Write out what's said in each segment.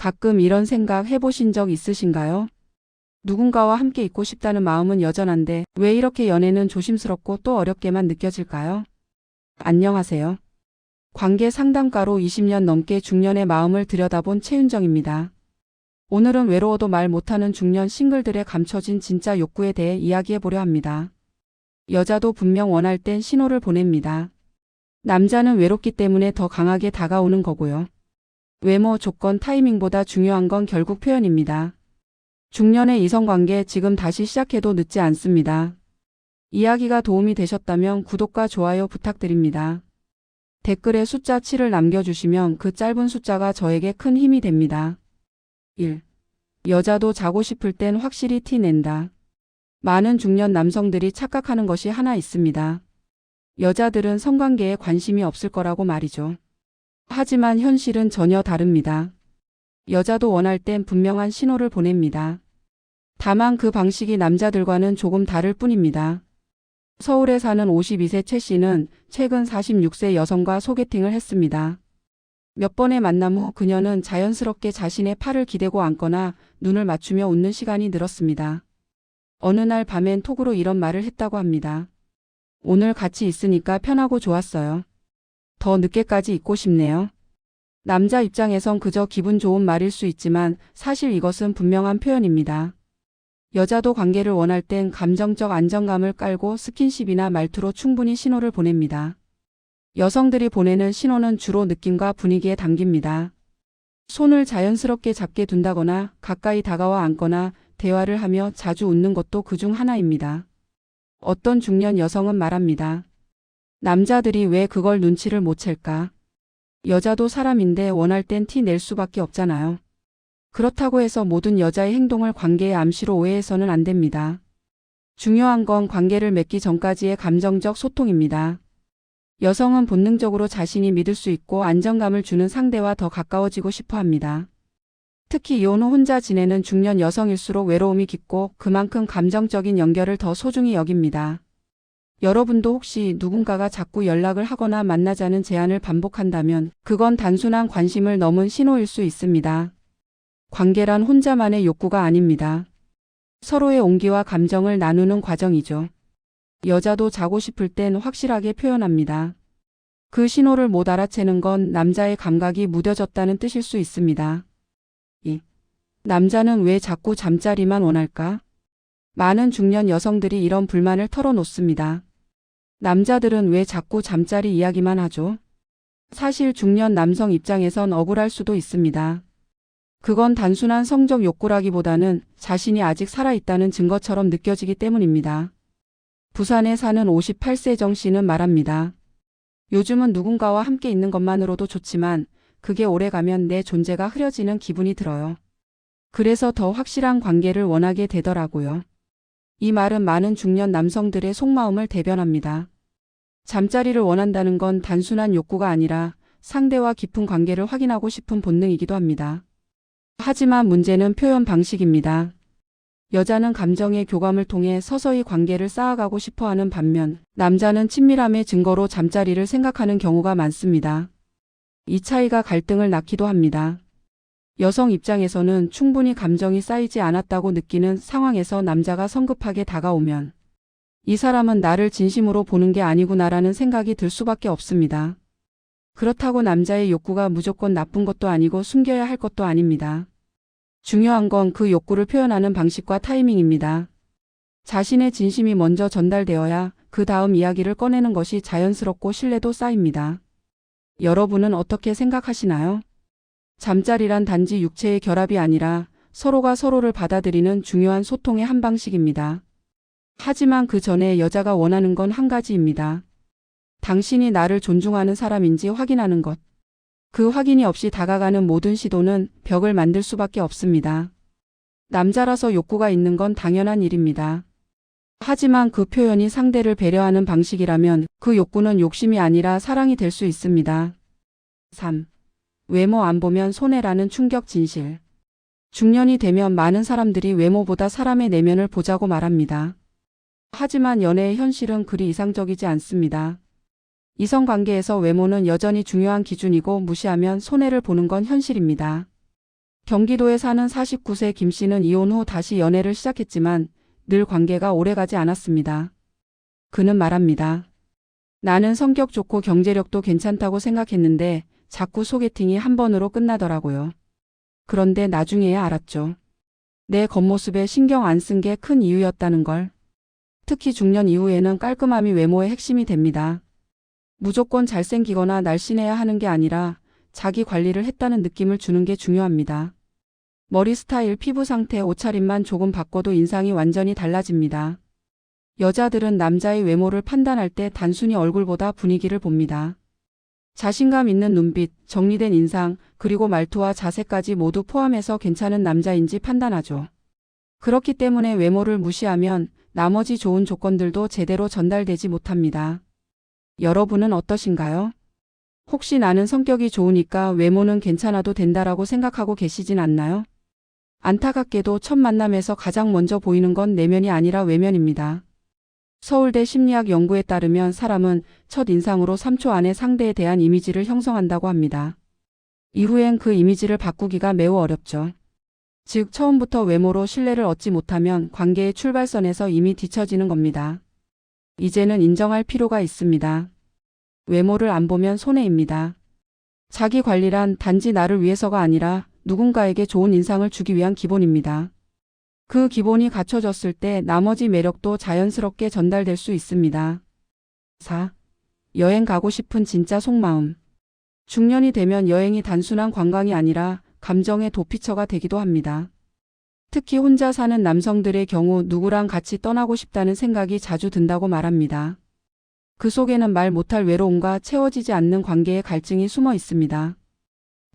가끔 이런 생각 해보신 적 있으신가요? 누군가와 함께 있고 싶다는 마음은 여전한데 왜 이렇게 연애는 조심스럽고 또 어렵게만 느껴질까요? 안녕하세요. 관계 상담가로 20년 넘게 중년의 마음을 들여다본 최윤정입니다. 오늘은 외로워도 말 못하는 중년 싱글들의 감춰진 진짜 욕구에 대해 이야기해 보려 합니다. 여자도 분명 원할 땐 신호를 보냅니다. 남자는 외롭기 때문에 더 강하게 다가오는 거고요. 외모, 조건, 타이밍보다 중요한 건 결국 표현입니다. 중년의 이성관계 지금 다시 시작해도 늦지 않습니다. 이야기가 도움이 되셨다면 구독과 좋아요 부탁드립니다. 댓글에 숫자 7을 남겨주시면 그 짧은 숫자가 저에게 큰 힘이 됩니다. 1. 여자도 자고 싶을 땐 확실히 티 낸다. 많은 중년 남성들이 착각하는 것이 하나 있습니다. 여자들은 성관계에 관심이 없을 거라고 말이죠. 하지만 현실은 전혀 다릅니다. 여자도 원할 땐 분명한 신호를 보냅니다. 다만 그 방식이 남자들과는 조금 다를 뿐입니다. 서울에 사는 52세 최 씨는 최근 46세 여성과 소개팅을 했습니다. 몇 번의 만남 후 그녀는 자연스럽게 자신의 팔을 기대고 앉거나 눈을 맞추며 웃는 시간이 늘었습니다. 어느 날 밤엔 톡으로 이런 말을 했다고 합니다. 오늘 같이 있으니까 편하고 좋았어요. 더 늦게까지 있고 싶네요. 남자 입장에선 그저 기분 좋은 말일 수 있지만 사실 이것은 분명한 표현입니다. 여자도 관계를 원할 땐 감정적 안정감을 깔고 스킨십이나 말투로 충분히 신호를 보냅니다. 여성들이 보내는 신호는 주로 느낌과 분위기에 담깁니다. 손을 자연스럽게 잡게 둔다거나 가까이 다가와 앉거나 대화를 하며 자주 웃는 것도 그중 하나입니다. 어떤 중년 여성은 말합니다. 남자들이 왜 그걸 눈치를 못 챌까? 여자도 사람인데 원할 땐 티 낼 수밖에 없잖아요. 그렇다고 해서 모든 여자의 행동을 관계의 암시로 오해해서는 안 됩니다. 중요한 건 관계를 맺기 전까지의 감정적 소통입니다. 여성은 본능적으로 자신이 믿을 수 있고 안정감을 주는 상대와 더 가까워지고 싶어 합니다. 특히 이혼 후 혼자 지내는 중년 여성일수록 외로움이 깊고 그만큼 감정적인 연결을 더 소중히 여깁니다. 여러분도 혹시 누군가가 자꾸 연락을 하거나 만나자는 제안을 반복한다면 그건 단순한 관심을 넘은 신호일 수 있습니다. 관계란 혼자만의 욕구가 아닙니다. 서로의 온기와 감정을 나누는 과정이죠. 여자도 자고 싶을 땐 확실하게 표현합니다. 그 신호를 못 알아채는 건 남자의 감각이 무뎌졌다는 뜻일 수 있습니다. 2. 남자는 왜 자꾸 잠자리만 원할까? 많은 중년 여성들이 이런 불만을 털어놓습니다. 남자들은 왜 자꾸 잠자리 이야기만 하죠? 사실 중년 남성 입장에선 억울할 수도 있습니다. 그건 단순한 성적 욕구라기보다는 자신이 아직 살아있다는 증거처럼 느껴지기 때문입니다. 부산에 사는 58세 정 씨는 말합니다. 요즘은 누군가와 함께 있는 것만으로도 좋지만 그게 오래가면 내 존재가 흐려지는 기분이 들어요. 그래서 더 확실한 관계를 원하게 되더라고요. 이 말은 많은 중년 남성들의 속마음을 대변합니다. 잠자리를 원한다는 건 단순한 욕구가 아니라 상대와 깊은 관계를 확인하고 싶은 본능이기도 합니다. 하지만 문제는 표현 방식입니다. 여자는 감정의 교감을 통해 서서히 관계를 쌓아가고 싶어 하는 반면 남자는 친밀함의 증거로 잠자리를 생각하는 경우가 많습니다. 이 차이가 갈등을 낳기도 합니다. 여성 입장에서는 충분히 감정이 쌓이지 않았다고 느끼는 상황에서 남자가 성급하게 다가오면 이 사람은 나를 진심으로 보는 게 아니구나라는 생각이 들 수밖에 없습니다. 그렇다고 남자의 욕구가 무조건 나쁜 것도 아니고 숨겨야 할 것도 아닙니다. 중요한 건 그 욕구를 표현하는 방식과 타이밍입니다. 자신의 진심이 먼저 전달되어야 그 다음 이야기를 꺼내는 것이 자연스럽고 신뢰도 쌓입니다. 여러분은 어떻게 생각하시나요? 잠자리란 단지 육체의 결합이 아니라 서로가 서로를 받아들이는 중요한 소통의 한 방식입니다. 하지만 그 전에 여자가 원하는 건 한 가지입니다. 당신이 나를 존중하는 사람인지 확인하는 것. 그 확인이 없이 다가가는 모든 시도는 벽을 만들 수밖에 없습니다. 남자라서 욕구가 있는 건 당연한 일입니다. 하지만 그 표현이 상대를 배려하는 방식이라면 그 욕구는 욕심이 아니라 사랑이 될 수 있습니다. 3. 외모 안 보면 손해라는 충격 진실. 중년이 되면 많은 사람들이 외모보다 사람의 내면을 보자고 말합니다. 하지만 연애의 현실은 그리 이상적이지 않습니다. 이성관계에서 외모는 여전히 중요한 기준이고 무시하면 손해를 보는 건 현실입니다. 경기도에 사는 49세 김 씨는 이혼 후 다시 연애를 시작했지만 늘 관계가 오래가지 않았습니다. 그는 말합니다. 나는 성격 좋고 경제력도 괜찮다고 생각했는데 자꾸 소개팅이 한 번으로 끝나더라고요. 그런데 나중에야 알았죠. 내 겉모습에 신경 안 쓴 게 큰 이유였다는 걸. 특히 중년 이후에는 깔끔함이 외모의 핵심이 됩니다. 무조건 잘생기거나 날씬해야 하는 게 아니라 자기 관리를 했다는 느낌을 주는 게 중요합니다. 머리 스타일, 피부 상태, 옷차림만 조금 바꿔도 인상이 완전히 달라집니다. 여자들은 남자의 외모를 판단할 때 단순히 얼굴보다 분위기를 봅니다. 자신감 있는 눈빛, 정리된 인상, 그리고 말투와 자세까지 모두 포함해서 괜찮은 남자인지 판단하죠. 그렇기 때문에 외모를 무시하면 나머지 좋은 조건들도 제대로 전달되지 못합니다. 여러분은 어떠신가요? 혹시 나는 성격이 좋으니까 외모는 괜찮아도 된다라고 생각하고 계시진 않나요? 안타깝게도 첫 만남에서 가장 먼저 보이는 건 내면이 아니라 외면입니다. 서울대 심리학 연구에 따르면 사람은 첫 인상으로 3초 안에 상대에 대한 이미지를 형성한다고 합니다. 이후엔 그 이미지를 바꾸기가 매우 어렵죠. 즉, 처음부터 외모로 신뢰를 얻지 못하면 관계의 출발선에서 이미 뒤처지는 겁니다. 이제는 인정할 필요가 있습니다. 외모를 안 보면 손해입니다. 자기 관리란 단지 나를 위해서가 아니라 누군가에게 좋은 인상을 주기 위한 기본입니다. 그 기본이 갖춰졌을 때 나머지 매력도 자연스럽게 전달될 수 있습니다. 4. 여행 가고 싶은 진짜 속마음. 중년이 되면 여행이 단순한 관광이 아니라 감정의 도피처가 되기도 합니다. 특히 혼자 사는 남성들의 경우 누구랑 같이 떠나고 싶다는 생각이 자주 든다고 말합니다. 그 속에는 말 못할 외로움과 채워지지 않는 관계의 갈증이 숨어 있습니다.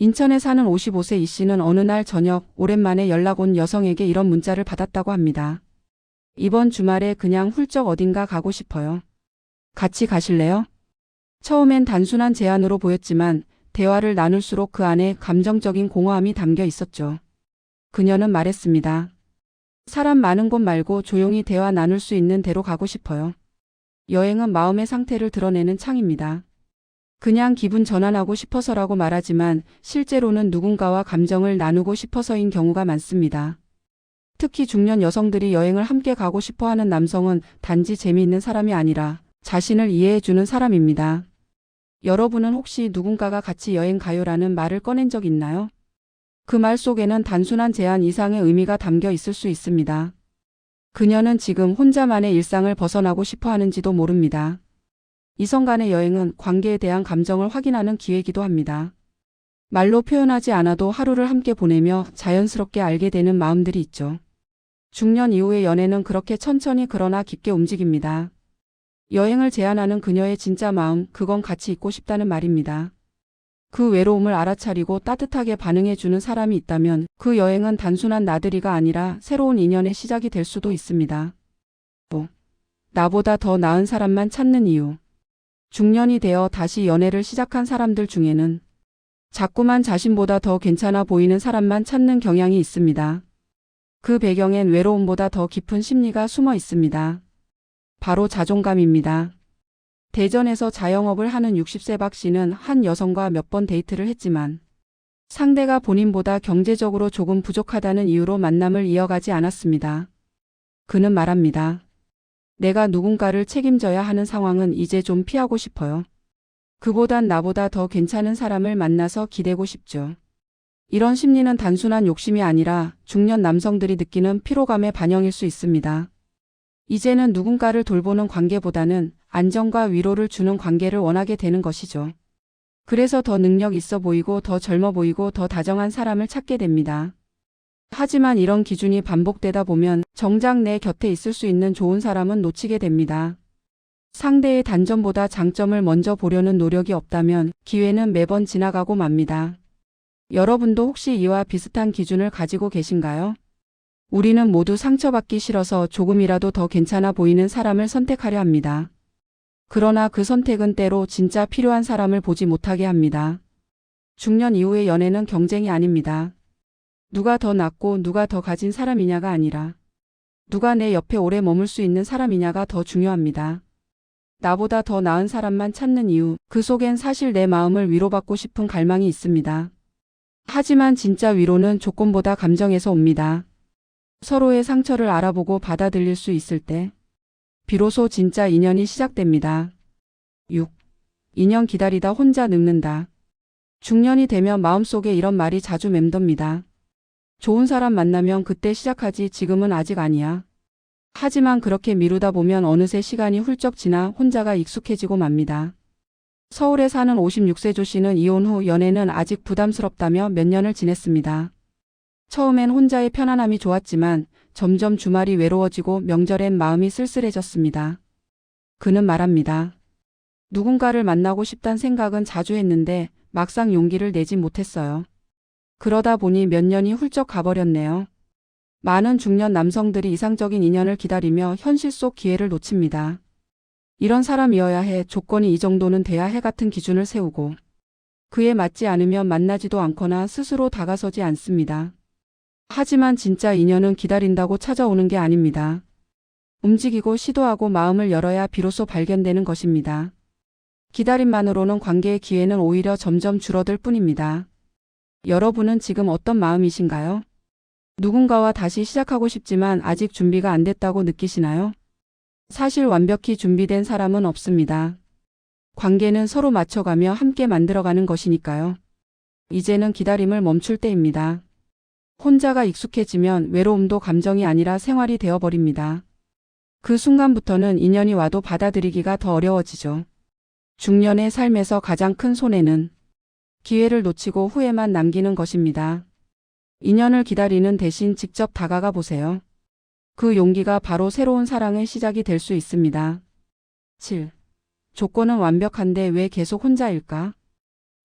인천에 사는 55세 이 씨는 어느 날 저녁 오랜만에 연락 온 여성에게 이런 문자를 받았다고 합니다. 이번 주말에 그냥 훌쩍 어딘가 가고 싶어요. 같이 가실래요? 처음엔 단순한 제안으로 보였지만 대화를 나눌수록 그 안에 감정적인 공허함이 담겨 있었죠. 그녀는 말했습니다. 사람 많은 곳 말고 조용히 대화 나눌 수 있는 데로 가고 싶어요. 여행은 마음의 상태를 드러내는 창입니다. 그냥 기분 전환하고 싶어서라고 말하지만 실제로는 누군가와 감정을 나누고 싶어서인 경우가 많습니다. 특히 중년 여성들이 여행을 함께 가고 싶어 하는 남성은 단지 재미있는 사람이 아니라 자신을 이해해주는 사람입니다. 여러분은 혹시 누군가가 같이 여행 가요라는 말을 꺼낸 적 있나요? 그 말 속에는 단순한 제안 이상의 의미가 담겨 있을 수 있습니다. 그녀는 지금 혼자만의 일상을 벗어나고 싶어 하는지도 모릅니다. 이성 간의 여행은 관계에 대한 감정을 확인하는 기회이기도 합니다. 말로 표현하지 않아도 하루를 함께 보내며 자연스럽게 알게 되는 마음들이 있죠. 중년 이후의 연애는 그렇게 천천히 그러나 깊게 움직입니다. 여행을 제안하는 그녀의 진짜 마음, 그건 같이 있고 싶다는 말입니다. 그 외로움을 알아차리고 따뜻하게 반응해주는 사람이 있다면 그 여행은 단순한 나들이가 아니라 새로운 인연의 시작이 될 수도 있습니다. 5. 나보다 더 나은 사람만 찾는 이유. 중년이 되어 다시 연애를 시작한 사람들 중에는 자꾸만 자신보다 더 괜찮아 보이는 사람만 찾는 경향이 있습니다. 그 배경엔 외로움보다 더 깊은 심리가 숨어 있습니다. 바로 자존감입니다. 대전에서 자영업을 하는 60세 박 씨는 한 여성과 몇 번 데이트를 했지만 상대가 본인보다 경제적으로 조금 부족하다는 이유로 만남을 이어가지 않았습니다. 그는 말합니다. 내가 누군가를 책임져야 하는 상황은 이제 좀 피하고 싶어요. 그보단 나보다 더 괜찮은 사람을 만나서 기대고 싶죠. 이런 심리는 단순한 욕심이 아니라 중년 남성들이 느끼는 피로감의 반영일 수 있습니다. 이제는 누군가를 돌보는 관계보다는 안정과 위로를 주는 관계를 원하게 되는 것이죠. 그래서 더 능력 있어 보이고 더 젊어 보이고 더 다정한 사람을 찾게 됩니다. 하지만 이런 기준이 반복되다 보면 정작 내 곁에 있을 수 있는 좋은 사람은 놓치게 됩니다. 상대의 단점보다 장점을 먼저 보려는 노력이 없다면 기회는 매번 지나가고 맙니다. 여러분도 혹시 이와 비슷한 기준을 가지고 계신가요? 우리는 모두 상처받기 싫어서 조금이라도 더 괜찮아 보이는 사람을 선택하려 합니다. 그러나 그 선택은 때로 진짜 필요한 사람을 보지 못하게 합니다. 중년 이후의 연애는 경쟁이 아닙니다. 누가 더 낫고 누가 더 가진 사람이냐가 아니라 누가 내 옆에 오래 머물 수 있는 사람이냐가 더 중요합니다. 나보다 더 나은 사람만 찾는 이유, 그 속엔 사실 내 마음을 위로받고 싶은 갈망이 있습니다. 하지만 진짜 위로는 조건보다 감정에서 옵니다. 서로의 상처를 알아보고 받아들일 수 있을 때, 비로소 진짜 인연이 시작됩니다. 6. 2년 기다리다 혼자 늙는다. 중년이 되면 마음속에 이런 말이 자주 맴돕니다. 좋은 사람 만나면 그때 시작하지 지금은 아직 아니야. 하지만 그렇게 미루다 보면 어느새 시간이 훌쩍 지나 혼자가 익숙해지고 맙니다. 서울에 사는 56세 조 씨는 이혼 후 연애는 아직 부담스럽다며 몇 년을 지냈습니다. 처음엔 혼자의 편안함이 좋았지만 점점 주말이 외로워지고 명절엔 마음이 쓸쓸해졌습니다. 그는 말합니다. 누군가를 만나고 싶단 생각은 자주 했는데 막상 용기를 내지 못했어요. 그러다 보니 몇 년이 훌쩍 가버렸네요. 많은 중년 남성들이 이상적인 인연을 기다리며 현실 속 기회를 놓칩니다. 이런 사람이어야 해 조건이 이 정도는 돼야 해 같은 기준을 세우고 그에 맞지 않으면 만나지도 않거나 스스로 다가서지 않습니다. 하지만 진짜 인연은 기다린다고 찾아오는 게 아닙니다. 움직이고 시도하고 마음을 열어야 비로소 발견되는 것입니다. 기다림만으로는 관계의 기회는 오히려 점점 줄어들 뿐입니다. 여러분은 지금 어떤 마음이신가요? 누군가와 다시 시작하고 싶지만 아직 준비가 안 됐다고 느끼시나요? 사실 완벽히 준비된 사람은 없습니다. 관계는 서로 맞춰가며 함께 만들어가는 것이니까요. 이제는 기다림을 멈출 때입니다. 혼자가 익숙해지면 외로움도 감정이 아니라 생활이 되어버립니다. 그 순간부터는 인연이 와도 받아들이기가 더 어려워지죠. 중년의 삶에서 가장 큰 손해는 기회를 놓치고 후회만 남기는 것입니다. 인연을 기다리는 대신 직접 다가가 보세요. 그 용기가 바로 새로운 사랑의 시작이 될 수 있습니다. 7. 조건은 완벽한데 왜 계속 혼자일까?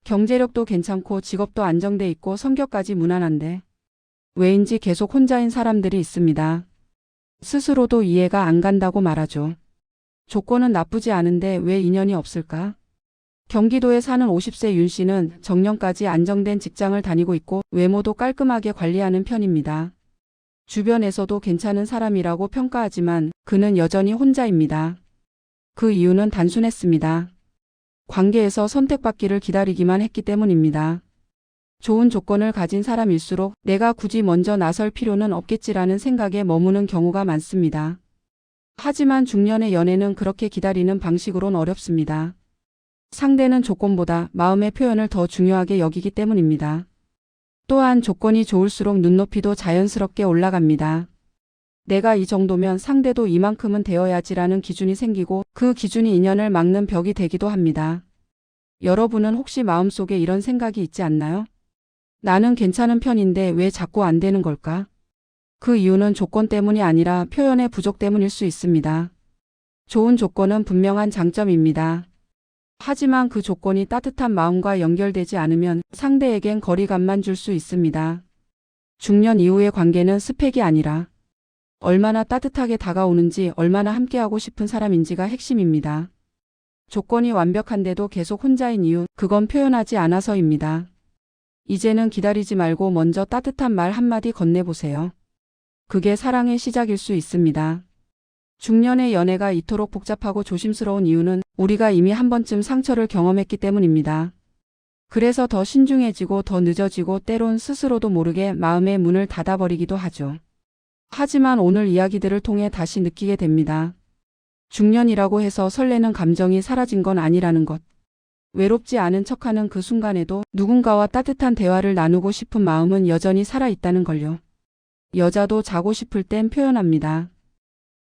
경제력도 괜찮고 직업도 안정돼 있고 성격까지 무난한데 왜인지 계속 혼자인 사람들이 있습니다. 스스로도 이해가 안 간다고 말하죠. 조건은 나쁘지 않은데 왜 인연이 없을까? 경기도에 사는 50세 윤 씨는 정년까지 안정된 직장을 다니고 있고 외모도 깔끔하게 관리하는 편입니다. 주변에서도 괜찮은 사람이라고 평가하지만 그는 여전히 혼자입니다. 그 이유는 단순했습니다. 관계에서 선택받기를 기다리기만 했기 때문입니다. 좋은 조건을 가진 사람일수록 내가 굳이 먼저 나설 필요는 없겠지라는 생각에 머무는 경우가 많습니다. 하지만 중년의 연애는 그렇게 기다리는 방식으론 어렵습니다. 상대는 조건보다 마음의 표현을 더 중요하게 여기기 때문입니다. 또한 조건이 좋을수록 눈높이도 자연스럽게 올라갑니다. 내가 이 정도면 상대도 이만큼은 되어야지라는 기준이 생기고 그 기준이 인연을 막는 벽이 되기도 합니다. 여러분은 혹시 마음속에 이런 생각이 있지 않나요? 나는 괜찮은 편인데 왜 자꾸 안 되는 걸까? 그 이유는 조건 때문이 아니라 표현의 부족 때문일 수 있습니다. 좋은 조건은 분명한 장점입니다. 하지만 그 조건이 따뜻한 마음과 연결되지 않으면 상대에겐 거리감만 줄 수 있습니다. 중년 이후의 관계는 스펙이 아니라 얼마나 따뜻하게 다가오는지 얼마나 함께하고 싶은 사람인지가 핵심입니다. 조건이 완벽한데도 계속 혼자인 이유, 그건 표현하지 않아서입니다. 이제는 기다리지 말고 먼저 따뜻한 말 한마디 건네보세요. 그게 사랑의 시작일 수 있습니다. 중년의 연애가 이토록 복잡하고 조심스러운 이유는 우리가 이미 한 번쯤 상처를 경험했기 때문입니다. 그래서 더 신중해지고 더 늦어지고 때론 스스로도 모르게 마음의 문을 닫아버리기도 하죠. 하지만 오늘 이야기들을 통해 다시 느끼게 됩니다. 중년이라고 해서 설레는 감정이 사라진 건 아니라는 것. 외롭지 않은 척하는 그 순간에도 누군가와 따뜻한 대화를 나누고 싶은 마음은 여전히 살아있다는 걸요. 여자도 자고 싶을 땐 표현합니다.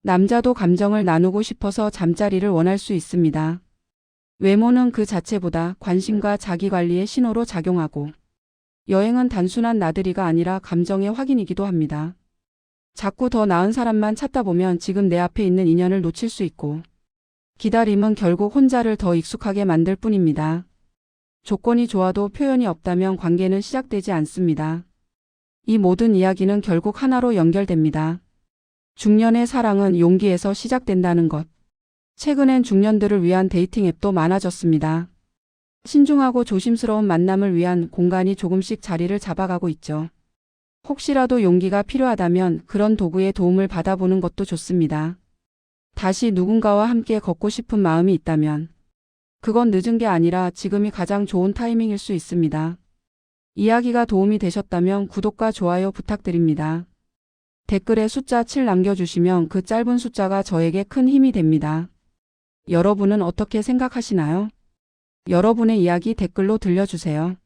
남자도 감정을 나누고 싶어서 잠자리를 원할 수 있습니다. 외모는 그 자체보다 관심과 자기 관리의 신호로 작용하고 여행은 단순한 나들이가 아니라 감정의 확인이기도 합니다. 자꾸 더 나은 사람만 찾다 보면 지금 내 앞에 있는 인연을 놓칠 수 있고 기다림은 결국 혼자를 더 익숙하게 만들 뿐입니다. 조건이 좋아도 표현이 없다면 관계는 시작되지 않습니다. 이 모든 이야기는 결국 하나로 연결됩니다. 중년의 사랑은 용기에서 시작된다는 것. 최근엔 중년들을 위한 데이팅 앱도 많아졌습니다. 신중하고 조심스러운 만남을 위한 공간이 조금씩 자리를 잡아가고 있죠. 혹시라도 용기가 필요하다면 그런 도구의 도움을 받아보는 것도 좋습니다. 다시 누군가와 함께 걷고 싶은 마음이 있다면 그건 늦은 게 아니라 지금이 가장 좋은 타이밍일 수 있습니다. 이야기가 도움이 되셨다면 구독과 좋아요 부탁드립니다. 댓글에 숫자 7 남겨주시면 그 짧은 숫자가 저에게 큰 힘이 됩니다. 여러분은 어떻게 생각하시나요? 여러분의 이야기 댓글로 들려주세요.